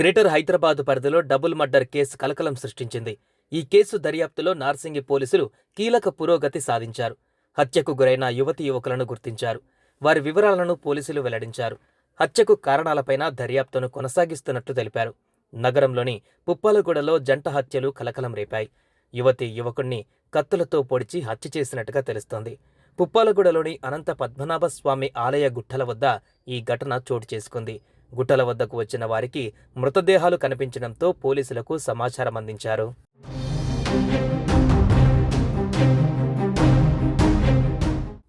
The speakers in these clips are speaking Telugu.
Greater Hyderabad పరిధిలో డబుల్ మర్డర్ కేసు కలకలం సృష్టించింది. ఈ కేసు దర్యాప్తులో నార్సింగి పోలీసులు కీలక పురోగతి సాధించారు. హత్యకు గురైన యువతి యువకులను గుర్తించారు. వారి వివరాలను పోలీసులు వెల్లడించారు. హత్యకు కారణాలపైన దర్యాప్తును కొనసాగిస్తున్నట్లు తెలిపారు. నగరంలోని పుప్పాలగూడలో జంట హత్యలు కలకలం రేపాయి. యువతి యువకుణ్ణి కత్తులతో పొడిచి హత్య చేసినట్టుగా తెలుస్తోంది. పుప్పాలగూడలోని అనంత పద్మనాభ స్వామి ఆలయ గుట్టల వద్ద ఈ ఘటన చోటు చేసుకుంది. గుట్టల వద్దకు వచ్చిన వారికి మృతదేహాలు కనిపించడంతో పోలీసులకు సమాచారం అందించారు.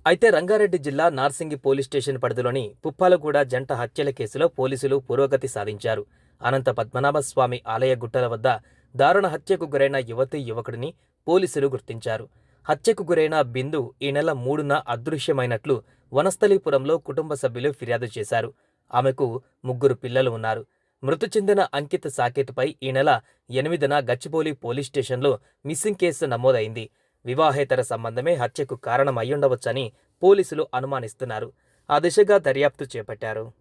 అయితే రంగారెడ్డి జిల్లా నార్సింగి పోలీస్ స్టేషన్ పరిధిలోని పుప్పాలగూడ జంట హత్యల కేసులో పోలీసులు పురోగతి సాధించారు. అనంత పద్మనాభస్వామి ఆలయ గుట్టల వద్ద దారుణ హత్యకు గురైన యువతి యువకుడిని పోలీసులు గుర్తించారు. హత్యకు గురైన బిందు ఈ నెల మూడున అదృశ్యమైనట్లు వనస్థలీపురంలో కుటుంబ సభ్యులు ఫిర్యాదు చేశారు. ఆమెకు ముగ్గురు పిల్లలు ఉన్నారు. మృతి చెందిన అంకిత సాకేత్పై ఈ నెల ఎనిమిదిన గచ్చిబౌలి పోలీస్ స్టేషన్లో మిస్సింగ్ కేసు నమోదైంది. వివాహేతర సంబంధమే హత్యకు కారణం అయ్యుండవచ్చని పోలీసులు అనుమానిస్తున్నారు. ఆ దిశగా దర్యాప్తు చేపట్టారు.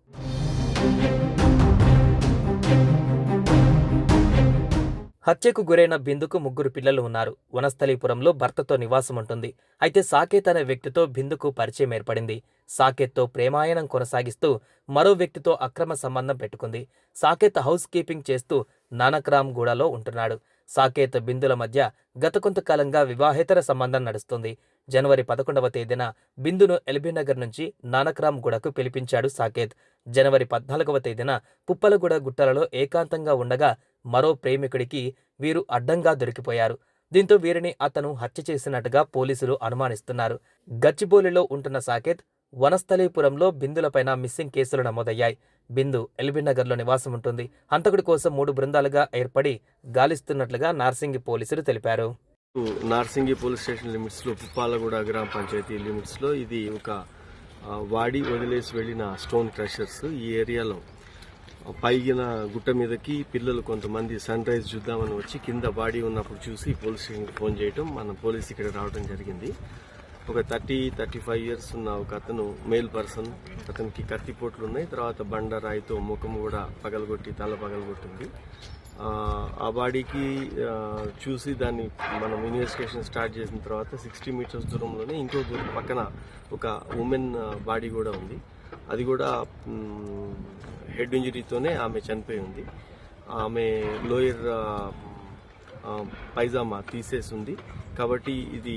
హత్యకు గురైన బిందుకు ముగ్గురు పిల్లలు ఉన్నారు. వనస్థలీపురంలో భర్తతో నివాసం ఉంటుంది అయితే సాకేత్ అనే వ్యక్తితో బిందుకు పరిచయం ఏర్పడింది. సాకేత్తో ప్రేమాయణం కొనసాగిస్తూ మరో వ్యక్తితో అక్రమ సంబంధం పెట్టుకుంది. సాకేత్ హౌస్ కీపింగ్ చేస్తూ నానక్రామ్ గూడలో ఉంటున్నాడు. సాకేత్ బిందుల మధ్య గత కొంతకాలంగా వివాహేతర సంబంధం నడుస్తుంది. జనవరి పదకొండవ తేదీన బిందును ఎల్బీనగర్ నుంచి నానక్రామ్ గూడకు పిలిపించాడు సాకేత్. జనవరి పద్నాలుగవ తేదీన పుప్పలగూడ గుట్టలలో ఏకాంతంగా ఉండగా మరో ప్రేమికుడికి వీరు అడ్డంగా దొరికిపోయారు. దీంతో వీరిని అతను హత్య చేసినట్టుగా పోలీసులు అనుమానిస్తున్నారు. గచ్చిబౌలిలో ఉంటున్న సాకేత్ వనస్థలీపురంలో బిందులపైన మిస్సింగ్ కేసులు నమోదయ్యాయి. బిందు ఎల్బీనగర్లో నివాసం ఉంటుంది. హంతకుడి కోసం మూడు బృందాలుగా ఏర్పడి గాలిస్తున్నట్లుగా నార్సింగి పోలీసులు తెలిపారు. నార్సింగి పోలీస్ స్టేషన్ లిమిట్స్లో పుప్పాలగూడ గ్రామ పంచాయతీ లిమిట్స్లో ఇది ఒక వాడి వదిలేసి వెళ్ళిన స్టోన్ క్రషర్స్ ఈ ఏరియాలో పైగిన గుట్ట మీదకి పిల్లలు కొంతమంది సన్ రైజ్ చూద్దామని వచ్చి కింద బాడీ ఉన్నప్పుడు చూసి పోలీస్ స్టేషన్కి ఫోన్ చేయటం. మన పోలీస్ ఇక్కడ రావడం జరిగింది. ఒక థర్టీ థర్టీ ఫైవ్ ఇయర్స్ ఉన్న ఒక అతను మేల్ పర్సన్ అతనికి కత్తిపోట్లు ఉన్నాయి. తర్వాత బండ రాయితో ముఖం కూడా పగలగొట్టి తల పగలగొట్టింది. ఆ, బాడీకి చూసి దాన్ని మనం ఇన్వెస్టిగేషన్ స్టార్ట్ చేసిన తర్వాత సిక్స్టీ మీటర్స్ దూరంలోనే ఇంకో దూరం పక్కన ఒక ఉమెన్ బాడీ కూడా ఉంది. అది కూడా హెడ్ ఇంజరీతోనే ఆమె చనిపోయి ఉంది. ఆమె లోయర్ పైజామా తీసేసి ఉంది. కాబట్టి ఇది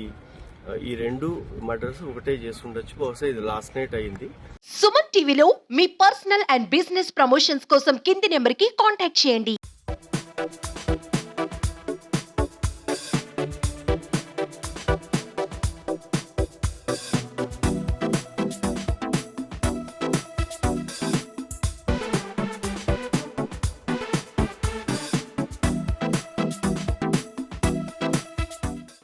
ఈ రెండు మర్డర్స్ ఒకటే చేసి ఉండొచ్చు బహుశా ఇది లాస్ట్ నైట్ అయింది. సుమన్ టీవీలో మీ పర్సనల్ అండ్ బిజినెస్ ప్రమోషన్స్ కోసం కింది నెంబర్కి కాంటాక్ట్ చేయండి.